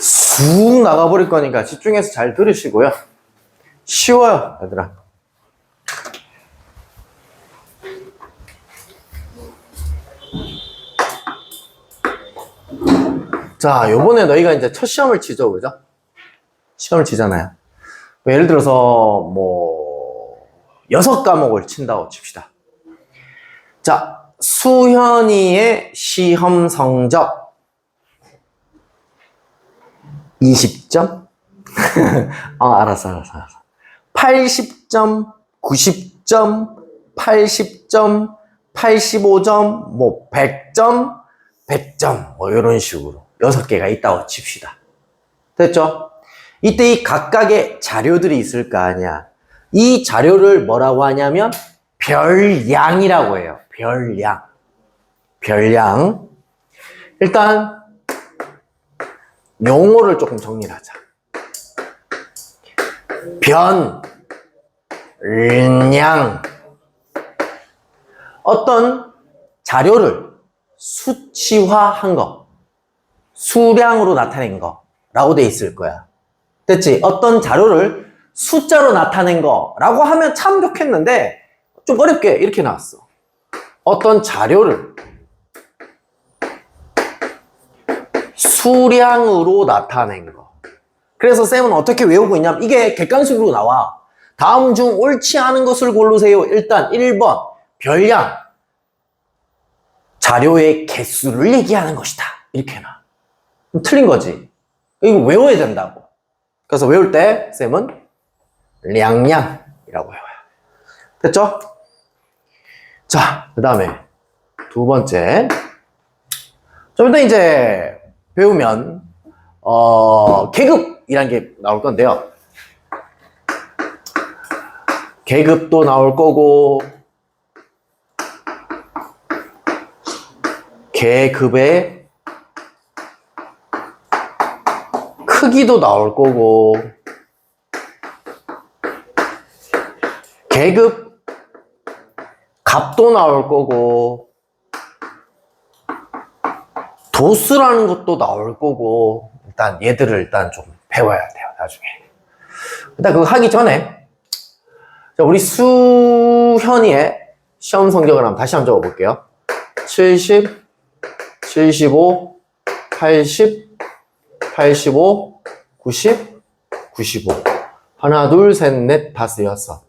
쑥 나가버릴 거니까 집중해서 잘 들으시고요. 쉬워요, 얘들아. 자, 요번에 너희가 이제 첫 시험을 치죠, 그죠? 시험을 치잖아요. 뭐 예를 들어서, 뭐, 여섯 과목을 친다고 칩시다. 자, 수현이의 시험 성적 20점? 아, 알았어, 알았어, 알았어. 80점, 90점, 80점, 85점, 뭐 100점, 100점, 뭐 이런 식으로 여섯 개가 있다고 칩시다. 됐죠? 이때 이 각각의 자료들이 있을 거 아니야. 이 자료를 뭐라고 하냐면 별량이라고 해요. 별량. 별량. 일단 용어를 조금 정리를 하자. 변, 량. 어떤 자료를 수치화한 거, 수량으로 나타낸 거라고 돼 있을 거야. 됐지? 어떤 자료를 숫자로 나타낸 거라고 하면 참 좋겠는데 좀 어렵게 이렇게 나왔어. 어떤 자료를 수량으로 나타낸 거. 그래서 쌤은 어떻게 외우고 있냐면 이게 객관식으로 나와. 다음 중 옳지 않은 것을 고르세요. 일단 1번 별량 자료의 개수를 얘기하는 것이다. 이렇게 해놔. 틀린 거지. 이거 외워야 된다고. 그래서 외울 때 쌤은 량량이라고 외워요. 됐죠? 자, 그 다음에 두 번째. 좀 이따 이제 배우면, 어, 계급이란 게 나올 건데요. 계급도 나올 거고, 계급의 크기도 나올 거고, 계급 값도 나올 거고, 도수라는 것도 나올 거고, 일단 얘들을 일단 좀 배워야 돼요, 나중에. 일단 그거 하기 전에, 자, 우리 수현이의 시험 성적을 한번 다시 한번 적어 볼게요. 70, 75, 80, 85, 90, 95. 하나, 둘, 셋, 넷, 다섯, 여섯.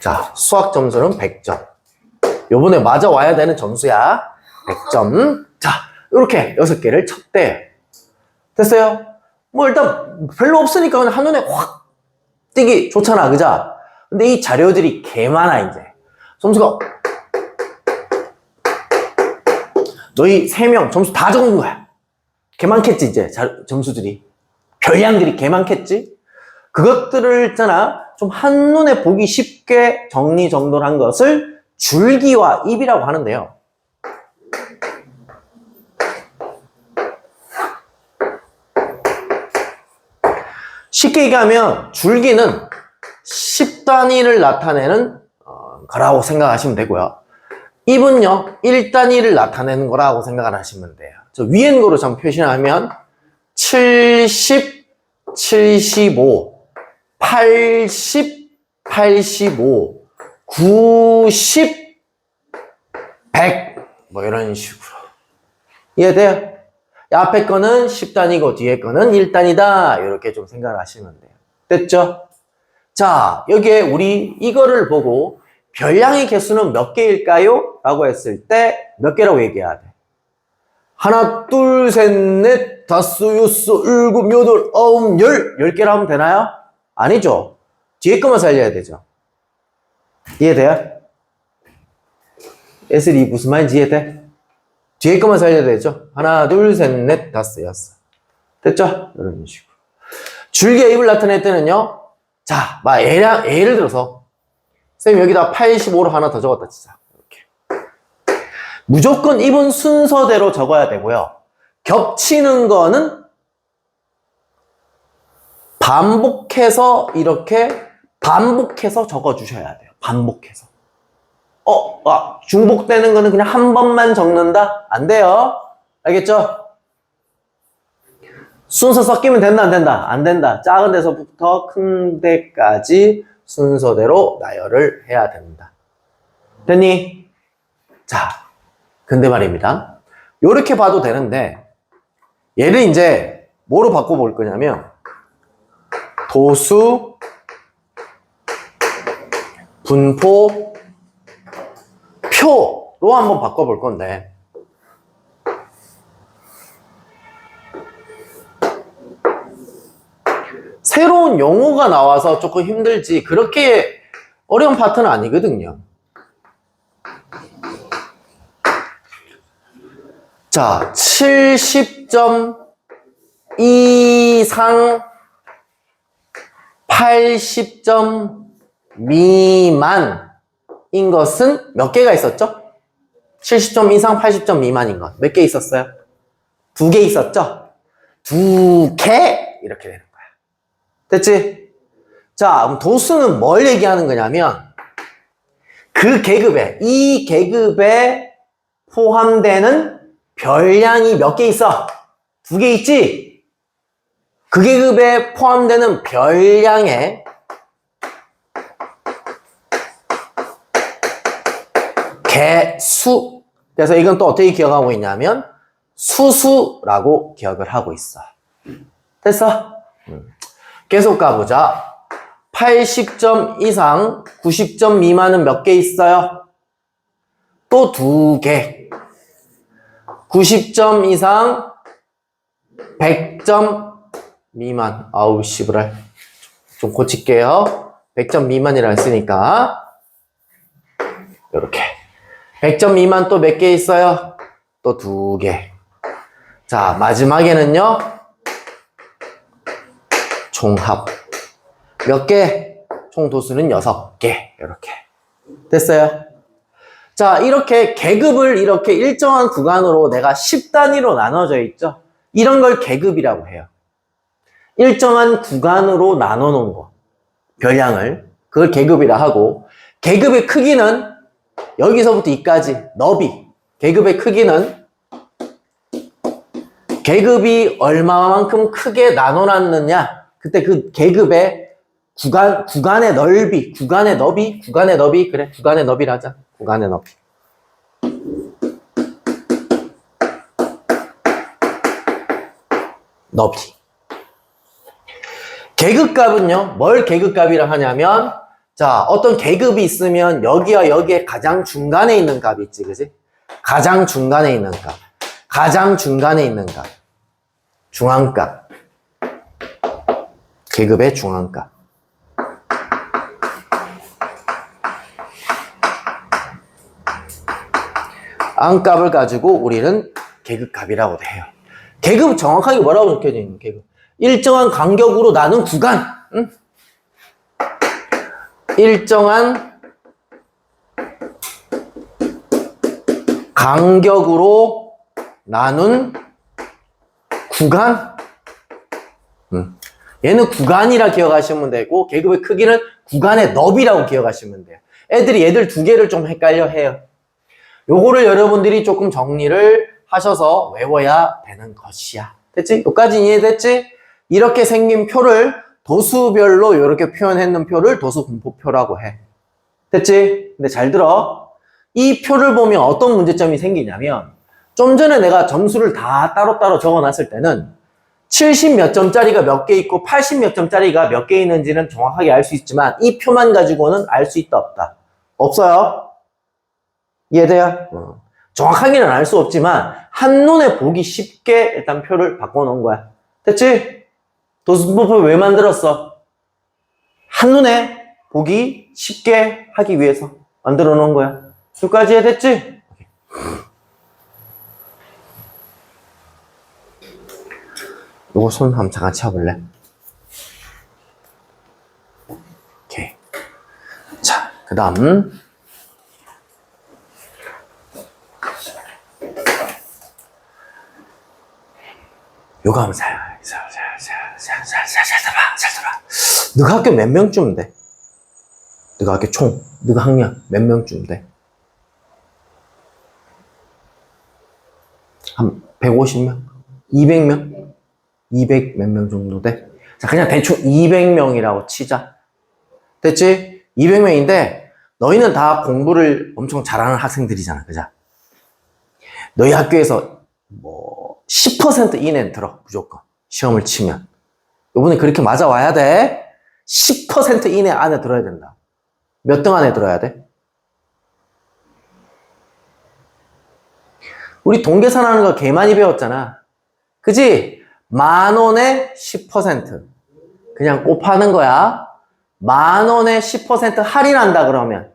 자, 수학 점수는 100점. 요번에 맞아와야 되는 점수야. 100점. 자, 이렇게 여섯 개를 쳤대. 됐어요? 뭐 일단 별로 없으니까 그냥 한눈에 확 뜨기 좋잖아, 그자? 근데 이 자료들이 개 많아, 이제. 점수가 너희 세 명 점수 다 적은 거야. 개 많겠지, 이제, 자- 점수들이. 별량들이 개 많겠지? 그것들을 있잖아, 좀 한눈에 보기 쉽게 정리정돈한 것을 줄기와 입이라고 하는데요. 쉽게 얘기하면 줄기는 10단위를 나타내는 어, 거라고 생각하시면 되고요. 입은요, 1단위를 나타내는 거라고 생각을 하시면 돼요. 저 있는 거로 좀 표시하면 70, 75, 80, 85, 90, 100, 뭐 이런 식으로. 이해돼요? 이 앞에 거는 10단위고 뒤에 거는 1단이다. 이렇게 좀 생각을 하시면 돼요. 됐죠? 자, 여기에 우리 이거를 보고 별량의 개수는 몇 개일까요? 라고 했을 때 몇 개라고 얘기해야 돼? 하나, 둘, 셋, 넷, 다섯, 여섯, 일곱, 여덟, 아홉, 열. 열 개로 하면 되나요? 아니죠. 뒤에 것만 살려야 되죠. 이해돼요? S2 무슨 말인지 이해돼? 뒤에 것만 살려야 되죠? 하나, 둘, 셋, 넷, 다섯, 여섯. 됐죠? 이런 식으로. 줄기의 입을 나타낼 때는요. 자, 막 예를, 예를 들어서 쌤 여기다 85로 하나 더 적었다 치자. 이렇게. 무조건 입은 순서대로 적어야 되고요. 겹치는 거는 반복해서 이렇게 반복해서 적어 주셔야 돼요. 반복해서. 어, 아, 중복되는 거는 그냥 한 번만 적는다? 안 돼요. 알겠죠? 순서 섞이면 된다, 안 된다? 안 된다. 작은 데서부터 큰 데까지 순서대로 나열을 해야 된다. 됐니? 자, 근데 말입니다. 요렇게 봐도 되는데, 얘를 이제 뭐로 바꿔볼 거냐면, 도수, 분포, 표로 한번 바꿔볼 건데, 새로운 용어가 나와서 조금 힘들지 그렇게 어려운 파트는 아니거든요. 자, 70점 이상 80점 미만 인 것은 몇 개가 있었죠? 70점 이상 80점 미만인 것. 몇 개 있었어요? 두 개 있었죠? 두 개! 이렇게 되는 거야. 됐지? 자, 그럼 도수는 뭘 얘기하는 거냐면, 그 계급에, 이 계급에 포함되는 별량이 몇 개 있어? 두 개 있지? 그 계급에 포함되는 별량의 개수. 그래서 이건 또 어떻게 기억하고 있냐면, 수수라고 기억을 하고 있어. 됐어? 음. 계속 가보자. 80점 이상 90점 미만은 몇 개 있어요? 또 두 개. 90점 이상 100점 미만. 아우 씨부랄. 좀 고칠게요. 100점 미만이라 했으니까. 이렇게. 100점 미만 또 몇 개 있어요? 또 두 개. 자, 마지막에는요. 총합. 몇 개? 총 도수는 6개. 이렇게. 됐어요? 자, 이렇게 계급을 이렇게 일정한 구간으로 내가 10단위로 나눠져 있죠? 이런 걸 계급이라고 해요. 일정한 구간으로 나눠 놓은 거. 별량을. 그걸 계급이라 하고, 계급의 크기는 여기서부터 이까지 너비. 계급의 크기는 계급이 얼마만큼 크게 나눠놨느냐? 그때 그 계급의 구간, 구간의 넓이, 구간의 너비, 구간의 너비, 그래, 구간의 너비라 하자. 구간의 너비. 너비. 계급값은요, 뭘 계급값이라 하냐면, 자, 어떤 계급이 있으면 여기와 여기에 가장 중간에 있는 값이 있지, 그지? 가장 중간에 있는 값. 가장 중간에 있는 값. 중앙값. 계급의 중앙값. 안값을 가지고 우리는 계급값이라고 해요. 계급 정확하게 뭐라고 적혀져 있는 계급? 일정한 간격으로 나눈 구간. 응? 일정한 간격으로 나눈 구간. 음. 얘는 구간이라 기억하시면 되고 계급의 크기는 구간의 너비라고 기억하시면 돼요. 애들이 얘들 두 개를 좀 헷갈려 해요. 요거를 여러분들이 조금 정리를 하셔서 외워야 되는 것이야. 됐지? 여기까지 이해됐지? 이렇게 생긴 표를 도수별로 이렇게 표현했는 표를 도수분포표라고 해. 됐지? 근데 잘 들어. 이 표를 보면 어떤 문제점이 생기냐면 좀 전에 내가 점수를 다 따로따로 적어놨을 때는 70 몇 점짜리가 몇 개 있고 80 몇 점짜리가 몇 개 있는지는 정확하게 알 수 있지만 이 표만 가지고는 알 수 있다 없다. 없어요? 이해돼요? 어. 정확하게는 알 수 없지만 한눈에 보기 쉽게 일단 표를 바꿔놓은 거야. 됐지? 도수분포 왜 만들었어? 한눈에 보기 쉽게 하기 위해서 만들어 놓은 거야. 여기까지 이해됐지? 요거 손 한번 잠깐 쳐볼래? 오케이. 자, 그 다음. 요거 한번 잘, 잘, 잘, 잘, 들어봐, 잘 들어봐. 너가 학교 몇 명쯤 돼? 너가 학교 총, 너가 학년 몇 명쯤 돼? 한 150명? 200명? 200 몇 명 정도 돼? 자, 그냥 대충 200명이라고 치자. 됐지? 200명인데, 너희는 다 공부를 엄청 잘하는 학생들이잖아. 그자? 너희 학교에서 뭐, 10% 이내는 들어. 무조건. 시험을 치면. 요번에 그렇게 맞아와야 돼. 10% 이내 안에 들어야 된다. 몇 등 안에 들어야 돼? 우리 동계산하는 거 개 많이 배웠잖아. 그지? 만 원에 10% 그냥 곱하는 거야. 만 원에 10% 할인한다 그러면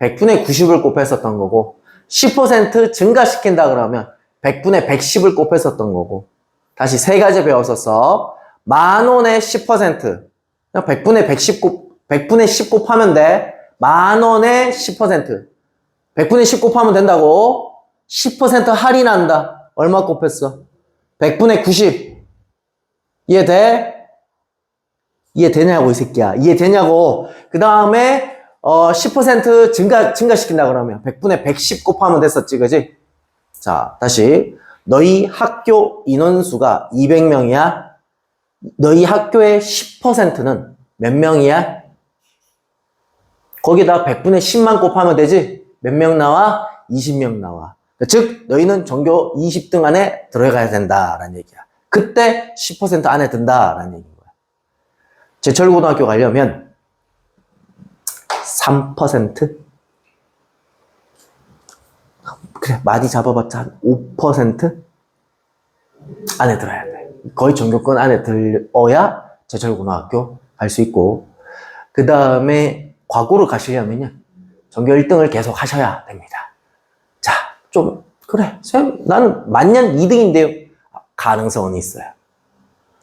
100분의 90을 곱했었던 거고 10% 증가시킨다 그러면 100분의 110을 곱했었던 거고 다시 세 가지 배웠었어. 만 원에 10% 그냥 100분의 110 곱, 100분의 10 곱하면 돼. 만 원에 10% 100분의 10 곱하면 된다고 10% 할인한다. 얼마 곱했어? 100분의 90. 이해돼? 이해되냐고, 이 새끼야. 이해되냐고. 그 다음에, 어, 10% 증가, 증가시킨다 그러면 100분의 110 곱하면 됐었지, 그지? 자, 다시. 너희 학교 인원수가 200명이야. 너희 학교의 10%는 몇 명이야? 거기다 100분의 10만 곱하면 되지? 몇 명 나와? 20명 나와. 즉, 너희는 전교 20등 안에 들어가야 된다라는 얘기야. 그때 10% 안에 든다라는 얘기인 거야. 제철고등학교 가려면 3%? 그래, 많이 잡아봤자 한 5% 안에 들어야 돼. 거의 전교권 안에 들어야 제철고등학교 갈 수 있고, 그 다음에 과고를 가시려면요. 전교 1등을 계속 하셔야 됩니다. 자, 좀, 그래. 쌤, 나는 만년 2등인데요. 가능성은 있어요.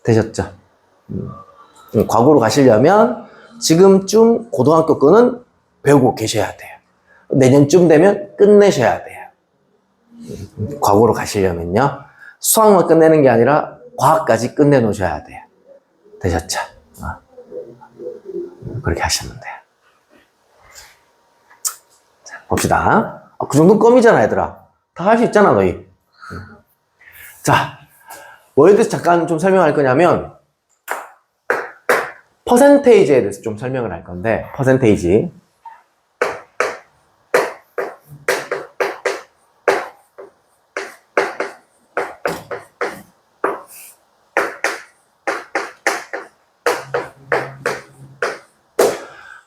되셨죠? 음. 음, 과거로 가시려면 지금쯤 고등학교 거는 배우고 계셔야 돼요. 내년쯤 되면 끝내셔야 돼요. 음, 과거로 가시려면요. 수학만 끝내는 게 아니라 과학까지 끝내놓으셔야 돼요. 되셨죠? 어. 그렇게 하시면 돼요. 자, 봅시다. 아, 그 정도 껌이잖아, 얘들아. 다 할 수 있잖아, 너희. 음. 자, 뭐에 대해서 잠깐 좀 설명할 거냐면, 퍼센테이지에 대해서 좀 설명을 할 건데, 퍼센테이지.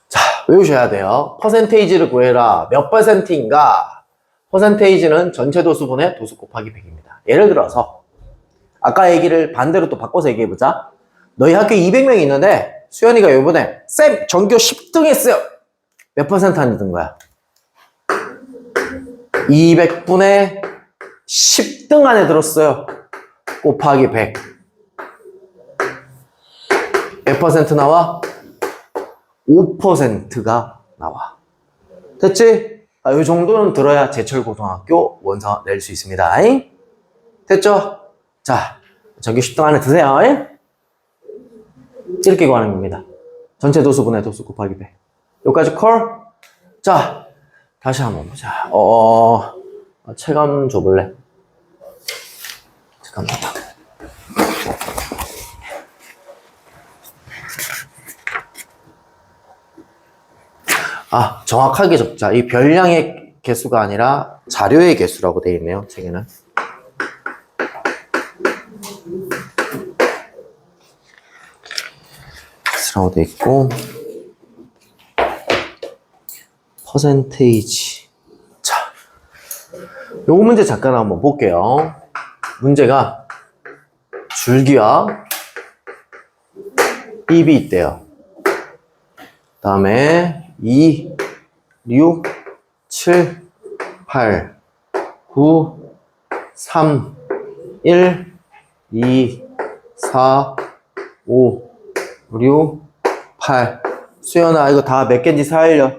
자, 외우셔야 돼요. 퍼센테이지를 구해라. 몇 퍼센트인가? 퍼센테이지는 전체 도수분의 도수 곱하기 100입니다. 예를 들어서, 아까 얘기를 반대로 또 바꿔서 얘기해보자. 너희 학교에 200명이 있는데, 수현이가 이번에, 쌤, 전교 10등 했어요! 몇 퍼센트 안에 든 거야? 200분의 10등 안에 들었어요. 곱하기 100. 몇 퍼센트 나와? 5%가 나와. 됐지? 아, 이 정도는 들어야 제철고등학교 원서 낼 수 있습니다. 잉? 됐죠? 자, 전교 10등 안에 드세요. 잉? 이렇게 구하는 겁니다. 전체 도수분의 도수 곱하기 100. 여기까지 컬? 자, 다시 한번 보자. 어, 어, 체감 줘볼래? 잠깐만. 아, 정확하게 적자. 이 별량의 개수가 아니라 자료의 개수라고 되어 있네요, 책에는. 라고 되어 있고, 퍼센테이지. 자, 요 문제 잠깐 한번 볼게요. 문제가 줄기와 입이 있대요. 다음에 2, 6, 7, 8, 9, 3, 1, 2, 4, 5, 6, 8. 수연아, 이거 다 몇 개인지 살려.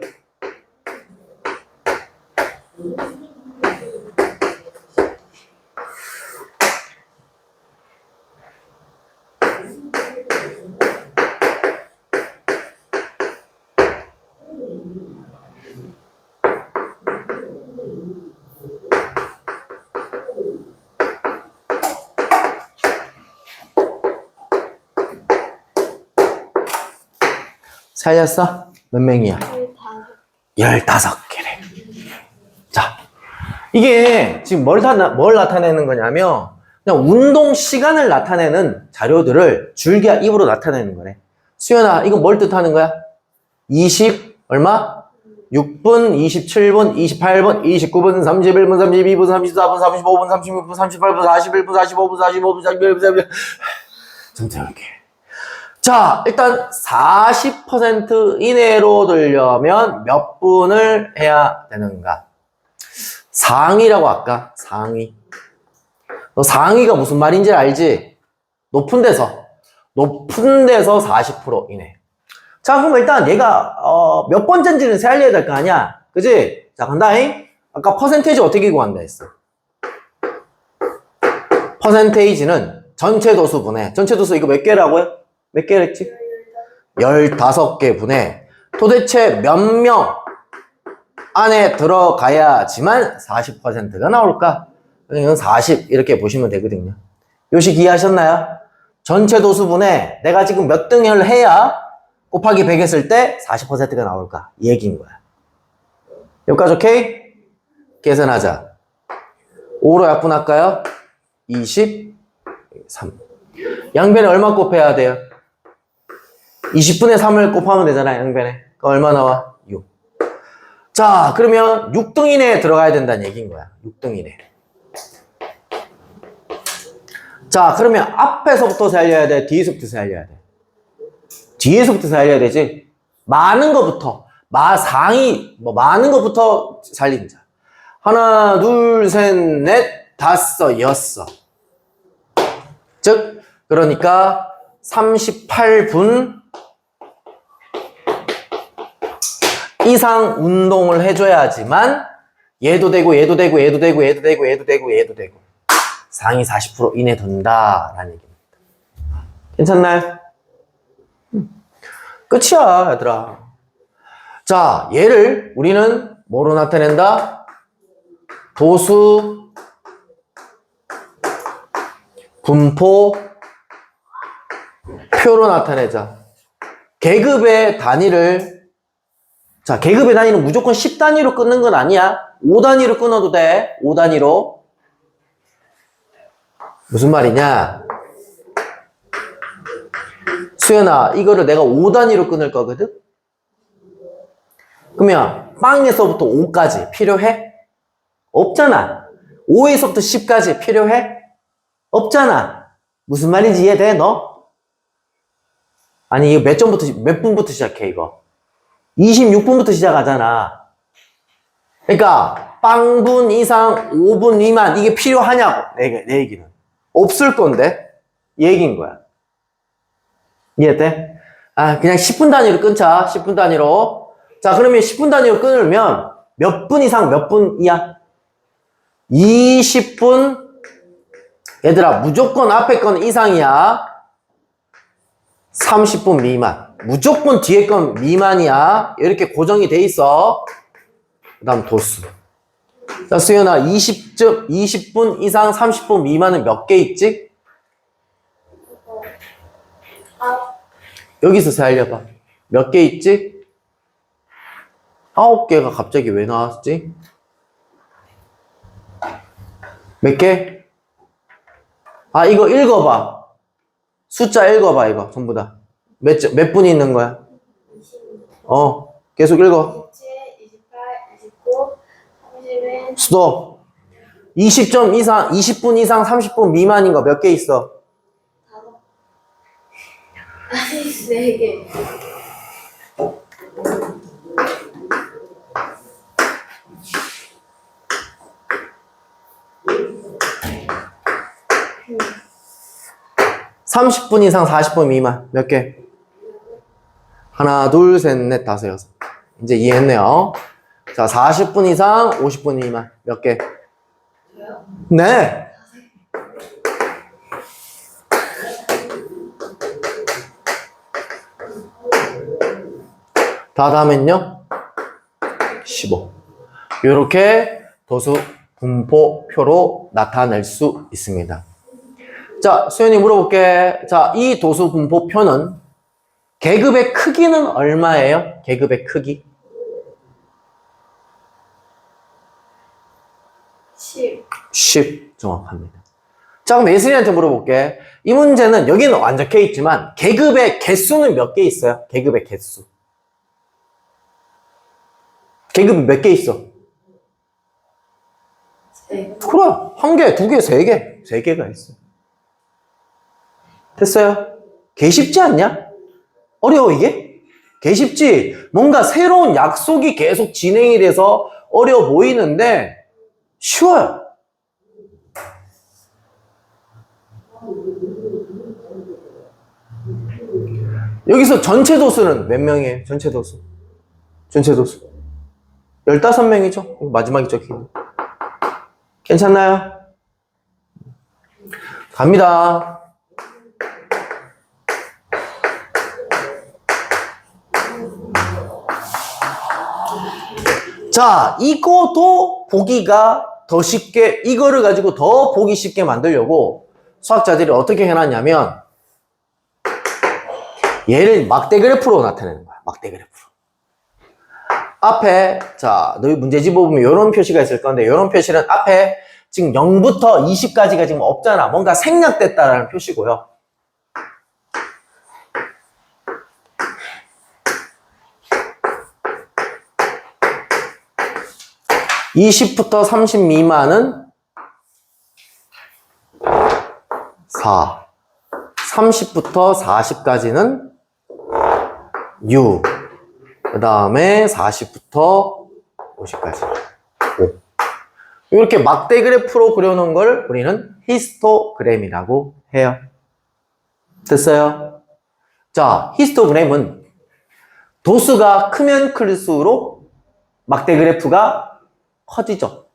살렸어? 몇 명이야? 열다섯. 15 개래. 자, 이게 지금 뭘, 다, 뭘 나타내는 거냐면, 그냥 운동 시간을 나타내는 자료들을 줄기와 입으로 나타내는 거네. 수연아, 이거 뭘 뜻하는 거야? 20, 얼마? 6분, 27분, 28분, 29분, 31분, 32분, 34분, 35분, 36분, 38분, 41분, 45분, 45분, 41분, 41분. 좀 이렇게. 자, 일단 40% 이내로 들려면 몇 분을 해야 되는가? 상위라고 할까? 상위. 너 상위가 무슨 말인지 알지? 높은 데서. 높은 데서 40% 이내. 자, 그럼 일단 얘가, 어, 몇 번째인지는 세알려야 될 거 아니야? 그지? 자, 간다잉? 아까 퍼센테이지 어떻게 구한다 했어? 퍼센테이지는 전체 도수분의, 전체 도수 이거 몇 개라고요? 몇 개랬지? 15개 분에 도대체 몇 명 안에 들어가야지만 40%가 나올까? 이건 40 이렇게 보시면 되거든요. 요식 이해하셨나요? 전체 도수분에 내가 지금 몇 등을 해야 곱하기 100 했을 때 40%가 나올까? 이 얘기인 거야. 여기까지 오케이? 계산하자. 5로 약분할까요? 23. 양변에 얼마 곱해야 돼요? 20분의 3을 곱하면 되잖아요, 양변에. 그 얼마 나와? 6. 자, 그러면 6등 이내에 들어가야 된다는 얘기인 거야. 6등 이내. 자, 그러면 앞에서부터 살려야 돼? 뒤에서부터 살려야 돼? 뒤에서부터 살려야 되지? 많은 거부터. 마, 상위, 뭐, 많은 거부터 살린자. 하나, 둘, 셋, 넷, 다섯, 여섯. 즉, 그러니까 38분 이상 운동을 해줘야지만 얘도 되고 얘도 되고 얘도 되고 얘도 되고 얘도 되고 얘도 되고 상위 40% 이내 돈다라는 얘기입니다. 괜찮나요? 음. 끝이야 얘들아. 자 얘를 우리는 뭐로 나타낸다? 도수 분포 표로 나타내자. 계급의 단위를 자, 계급의 단위는 무조건 10단위로 끊는 건 아니야. 5단위로 끊어도 돼. 5단위로. 무슨 말이냐? 수연아, 이거를 내가 5단위로 끊을 거거든? 그러면 빵에서부터 5까지 필요해? 없잖아. 5에서부터 10까지 필요해? 없잖아. 무슨 말인지 이해돼, 너? 아니, 이거 몇 점부터, 몇 분부터 시작해, 이거? 26분부터 시작하잖아. 그러니까 빵분 이상 5분 미만 이게 필요하냐고 내, 내 얘기는 없을 건데 이 얘기인 거야. 이해돼? 아 그냥 10분 단위로 끊자 10분 단위로 자 그러면 10분 단위로 끊으면 몇 분 이상 몇 분이야? 20분 얘들아 무조건 앞에 건 이상이야 30분 미만. 무조건 뒤에 건 미만이야. 이렇게 고정이 돼 있어. 그 다음 도수. 자, 수연아, 20점, 20분 이상 30분 미만은 몇 개 있지? 아, 여기서 살려봐. 몇 개 있지? 아홉 개가 갑자기 왜 나왔지? 몇 개? 아, 이거 읽어봐. 숫자 읽어봐, 이거, 전부 다. 몇, 점- 몇 분이 있는 거야? 20, 어, 계속 읽어. 27, 28, 29, 31, 스톱. 20점 이상, 20분 이상 30분 미만인 거 몇 개 있어? 다섯. 아니, 네 개. 삼십 분 이상 40분 미만 몇 개? 하나, 둘, 셋, 넷, 다섯, 여섯. 이제 이해했네요. 자, 40분 이상 50분 미만 몇 개? 네. 다 다음엔요? 15. 이렇게 도수 분포표로 나타낼 수 있습니다. 자, 수현이 물어볼게. 자, 이 도수 분포표는 계급의 크기는 얼마예요? 계급의 크기? 10. 10 정확합니다. 자, 그럼 예슬이한테 물어볼게. 이 문제는 여기는 안 적혀 있지만 계급의 개수는 몇 개 있어요? 계급의 개수. 계급이 몇개 있어? 네. 그래. 한 개, 두 개, 세 개. 세 개가 있어. 됐어요? 개 쉽지 않냐? 어려워, 이게? 개 쉽지? 뭔가 새로운 약속이 계속 진행이 돼서 어려워 보이는데 쉬워요. 여기서 전체 도수는 몇 명이에요? 전체 도수. 전체 도수. 15명이죠? 마지막에 적힌. 괜찮나요? 갑니다. 자, 이거도 보기가 더 쉽게, 이거를 가지고 더 보기 쉽게 만들려고 수학자들이 어떻게 해놨냐면, 얘를 막대 그래프로 나타내는 거야. 막대 그래프로. 앞에, 자, 너희 문제집 보면 이런 표시가 있을 건데, 이런 표시는 앞에 지금 0부터 20까지가 지금 없잖아. 뭔가 생략됐다라는 표시고요. (20부터 30) 미만은 4 30부터 40까지는 6 그 다음에 40부터 50까지 5 이렇게 막대 그래프로 그려놓은 걸 우리는 히스토그램이라고 해요. 됐어요? 자, 히스토그램은 도수가 크면 클수록 막대 그래프가 커지죠.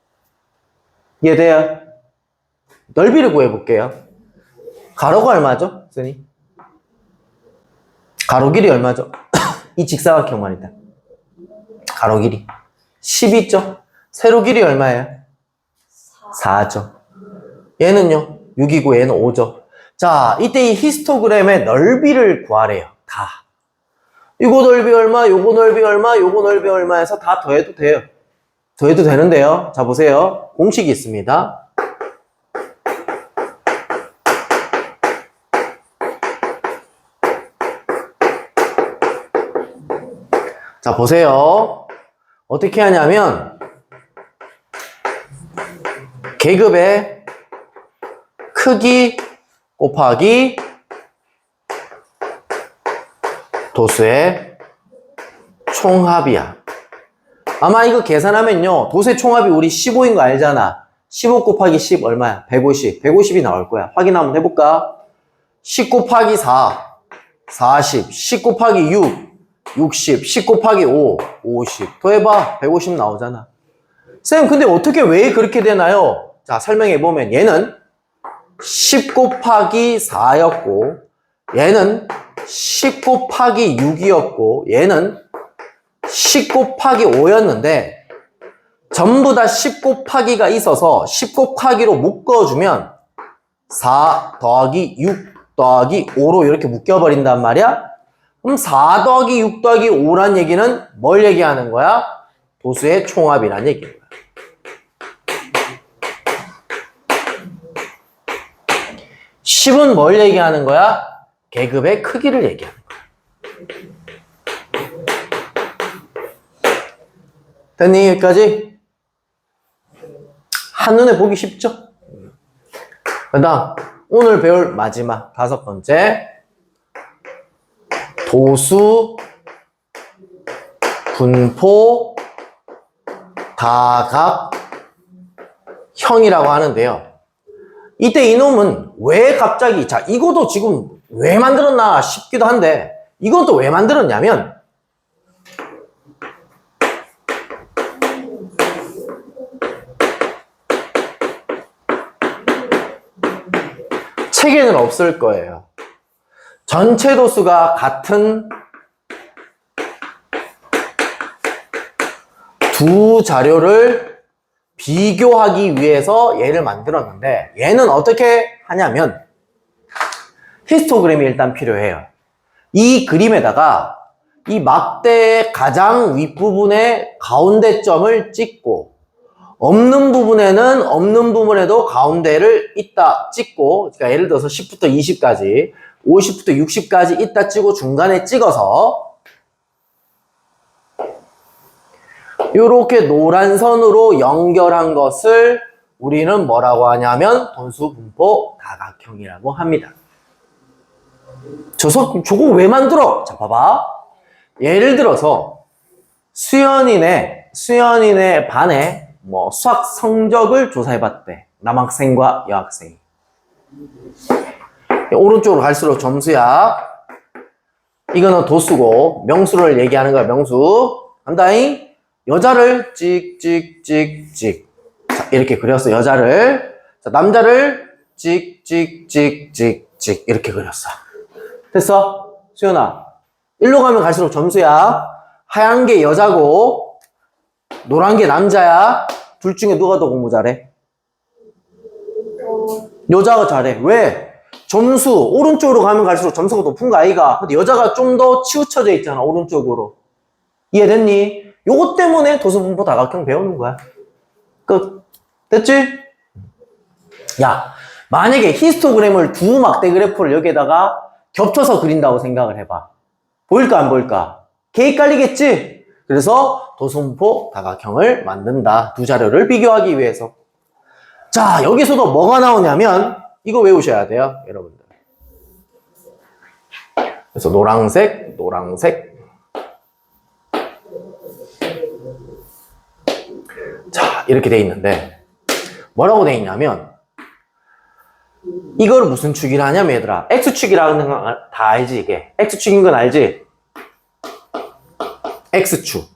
이해돼요? 넓이를 구해볼게요. 가로가 얼마죠, 선생님? 가로 길이 얼마죠? 이 직사각형 말이다. 가로 길이 10이죠? 세로 길이 얼마예요? 4 죠. 얘는요, 6이고 얘는 5죠. 자, 이때 이 히스토그램의 넓이를 구하래요. 다. 이거 넓이 얼마, 요거 넓이 얼마, 요거 넓이 얼마 해서 다 더해도 돼요. 더해도 되는데요. 자, 보세요. 공식이 있습니다. 자, 보세요. 어떻게 하냐면, 계급의 크기 곱하기 도수의 총합이야. 아마 이거 계산하면요. 도수의 총합이 우리 15인 거 알잖아. 15 곱하기 10 얼마야? 150. 150이 나올 거야. 확인 한번 해볼까? 10 곱하기 4, 40. 10 곱하기 6, 60. 10 곱하기 5, 50. 더해봐. 150 나오잖아. 쌤, 근데 어떻게 왜 그렇게 되나요? 자, 설명해 보면 얘는 10 곱하기 4였고, 얘는 10 곱하기 6이었고, 얘는 10 곱하기 5였는데, 전부 다 10 곱하기가 있어서 10 곱하기로 묶어주면 4 더하기 6 더하기 5로 이렇게 묶여버린단 말이야? 그럼 4 더하기 6 더하기 5란 얘기는 뭘 얘기하는 거야? 도수의 총합이란 얘기인 거야. 10은 뭘 얘기하는 거야? 계급의 크기를 얘기하는 거야. 됐니? 여기까지? 한눈에 보기 쉽죠? 그 다음, 오늘 배울 마지막 다섯 번째. 도수, 분포, 다각, 형이라고 하는데요. 이때 이놈은 왜 갑자기, 자, 이것도 지금 왜 만들었나 싶기도 한데, 이것도 왜 만들었냐면, 책에는 없을 거예요. 전체 도수가 같은 두 자료를 비교하기 위해서 얘를 만들었는데 얘는 어떻게 하냐면 히스토그램이 일단 필요해요. 이 그림에다가 이 막대의 가장 윗부분에 가운데 점을 찍고 없는 부분에는 없는 부분에도 가운데를 있다 찍고 그러니까 예를 들어서 10부터 20까지 50부터 60까지 있다 찍고 중간에 찍어서 이렇게 노란 선으로 연결한 것을 우리는 뭐라고 하냐면 돈수 분포 다각형이라고 합니다. 저 서, 저거 왜 만들어? 자, 봐봐. 예를 들어서 수연이네, 수연이네 반에 뭐 수학 성적을 조사해봤대. 남학생과 여학생이. 오른쪽으로 갈수록 점수야. 이거는 도수고 명수를 얘기하는 거야, 명수. 간다잉. 여자를 찍찍찍찍. 자, 이렇게 그렸어, 여자를. 자, 남자를 찍찍찍찍찍. 이렇게 그렸어. 됐어? 수연아. 일로 가면 갈수록 점수야. 하얀 게 여자고, 노란 게 남자야. 둘 중에 누가 더 공부 잘해? 어, 여자가 잘해. 왜? 점수, 오른쪽으로 가면 갈수록 점수가 높은 거 아이가? 근데 여자가 좀 더 치우쳐져 있잖아, 오른쪽으로. 이해됐니? 요것 때문에 도수분포 다각형 배우는 거야. 끝. 됐지? 야, 만약에 히스토그램을 두 막대 그래프를 여기에다가 겹쳐서 그린다고 생각을 해봐. 보일까, 안 보일까? 개 헷갈리겠지? 그래서 도수분포 다각형을 만든다. 두 자료를 비교하기 위해서. 자, 여기서도 뭐가 나오냐면, 이거 외우셔야 돼요, 여러분들. 그래서 노랑색, 노랑색. 자, 이렇게 돼 있는데, 뭐라고 돼 있냐면, 이걸 무슨 축이라 하냐면, 얘들아, X축이라는 건 다 알지, 이게. X축인 건 알지? X축.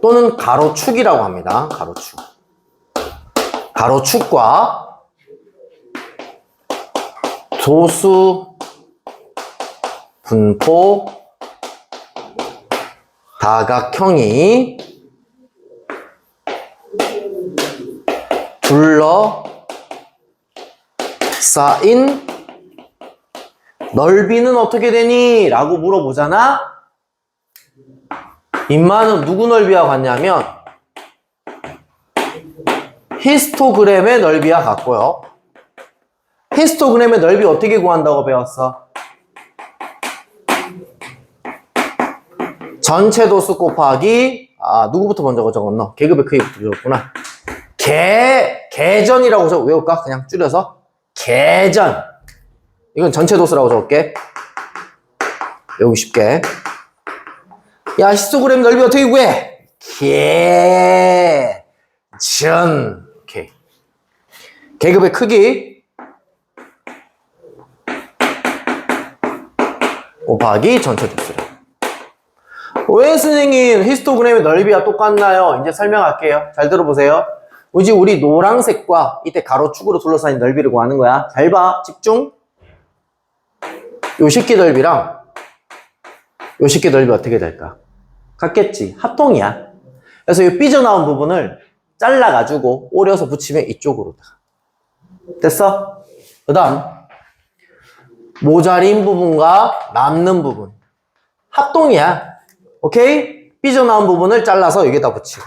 또는 가로축이라고 합니다, 가로축. 가로축과 도수 분포 다각형이 둘러싸인 넓이는 어떻게 되니? 라고 물어보잖아? 인마는 누구 넓이와 같냐면 히스토그램의 넓이와 같고요. 히스토그램의 넓이 어떻게 구한다고 배웠어? 전체 도수 곱하기 아 누구부터 먼저 적었노? 계급의 크기부터 적었구나. 개 개전이라고 적 외울까? 그냥 줄여서 개전. 이건 전체 도수라고 적을게. 외우기 쉽게. 야 히스토그램 넓이 어떻게 구해? 개 전. 오케이. 계급의 크기 곱하기 전체 도수래. 왜 선생님 히스토그램의 넓이와 똑같나요? 이제 설명할게요. 잘 들어보세요. 이제 우리 노란색과 이때 가로축으로 둘러싸인 넓이를 구하는 거야. 잘 봐. 집중. 요 식기 넓이랑 요 식기 넓이 어떻게 될까? 같겠지. 합동이야. 그래서 이 삐져나온 부분을 잘라가지고 오려서 붙이면 이쪽으로. 됐어? 그 다음. 모자린 부분과 남는 부분. 합동이야. 오케이? 삐져나온 부분을 잘라서 여기다 붙이고.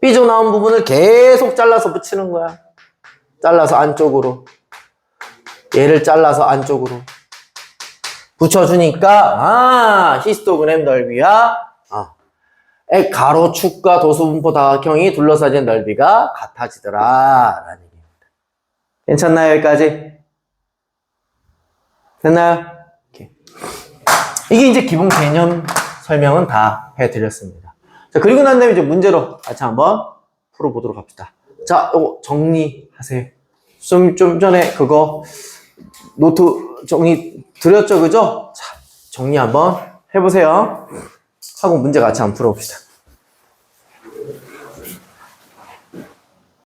삐져나온 부분을 계속 잘라서 붙이는 거야. 잘라서 안쪽으로. 얘를 잘라서 안쪽으로. 붙여주니까, 아, 히스토그램 넓이와, 아, 에, 가로축과 도수분포 다각형이 둘러싸진 넓이가 같아지더라. 라는 얘기입니다. 괜찮나요, 여기까지? 됐나요? 오케이. 이게 이제 기본 개념 설명은 다 해드렸습니다. 자, 그리고 난 다음에 이제 문제로 같이 한번 풀어보도록 합시다. 자, 요거 정리하세요. 좀, 좀 전에 그거 노트 정리 드렸죠, 그죠? 자, 정리 한번 해보세요. 하고 문제 같이 한번 풀어봅시다.